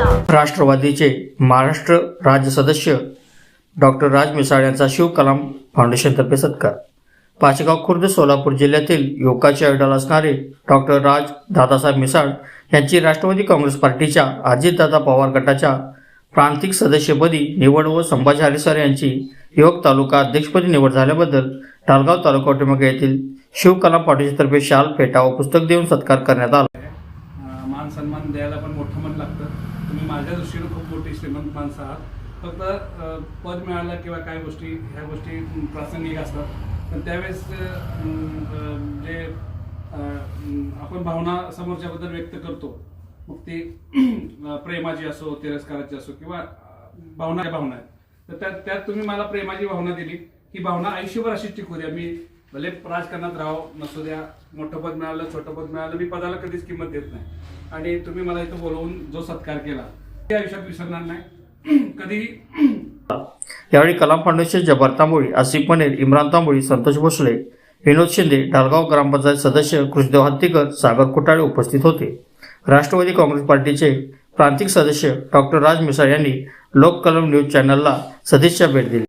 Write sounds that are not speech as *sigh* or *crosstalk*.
राष्ट्रवादीचे महाराष्ट्र राज्य सदस्य डॉक्टर राज मिसाळ यांचा शिवकलाम फाउंडेशनतर्फे सत्कार. पाचगाव खुर्द सोलापूर जिल्ह्यातील युवकाचे आयडॉल असणारे डॉक्टर राज दादासाहेब मिसाळ यांची राष्ट्रवादी काँग्रेस पार्टीच्या अजितदादा पवार गटाच्या प्रांतिक सदस्यपदी निवड व संभाजी हरिसर यांची युवक तालुका अध्यक्षपदी निवड झाल्याबद्दल टालगाव तालुका ऑटोमेका येथील शिवकलाम फाउंडेशनतर्फे शाल फेटा व पुस्तक देऊन सत्कार करण्यात आला. सन्मान द्यायला पण मोठं मन लागतं. तुम्ही माझ्या दृष्टीनं खूप मोठी श्रीमंत माणसं आहात. फक्त पद मिळालं किंवा काय गोष्टी ह्या गोष्टी प्रासंगिक असतात. पण त्यावेळेस जे आपण भावना समोरच्याबद्दल व्यक्त करतो मग ती प्रेमाची असो तिरस्काराची असो किंवा भावना भावना आहेत. तर त्यात त्यात तुम्ही मला प्रेमाची भावना दिली. ही भावना आयुष्यभर अशीच टिकू द्या. मी भले राजकारणात राहावं नसू द्या. मोठं पद मिळालं छोटं पद मिळालं मी पदाला कधीच किंमत देत नाही. आणि तुम्ही मला इथं बोलवून जो सत्कार केला ते आयुष्यात विसरणार नाही. *clears throat* कधी *clears throat* यावेळी कलाम फाउंडेशन जब्बार तांबोळी आसिफ पनेर इम्रान तांबोळी संतोष भोसले विनोद शिंदे डालगाव ग्रामपंचायत सदस्य कृष्णदेव हत्तीकर सागर कुटाळे उपस्थित होते. राष्ट्रवादी काँग्रेस पार्टीचे प्रांतिक सदस्य डॉक्टर राज मिसाळ यांनी लोक कलम न्यूज चॅनलला सदिच्छा भेट दिली.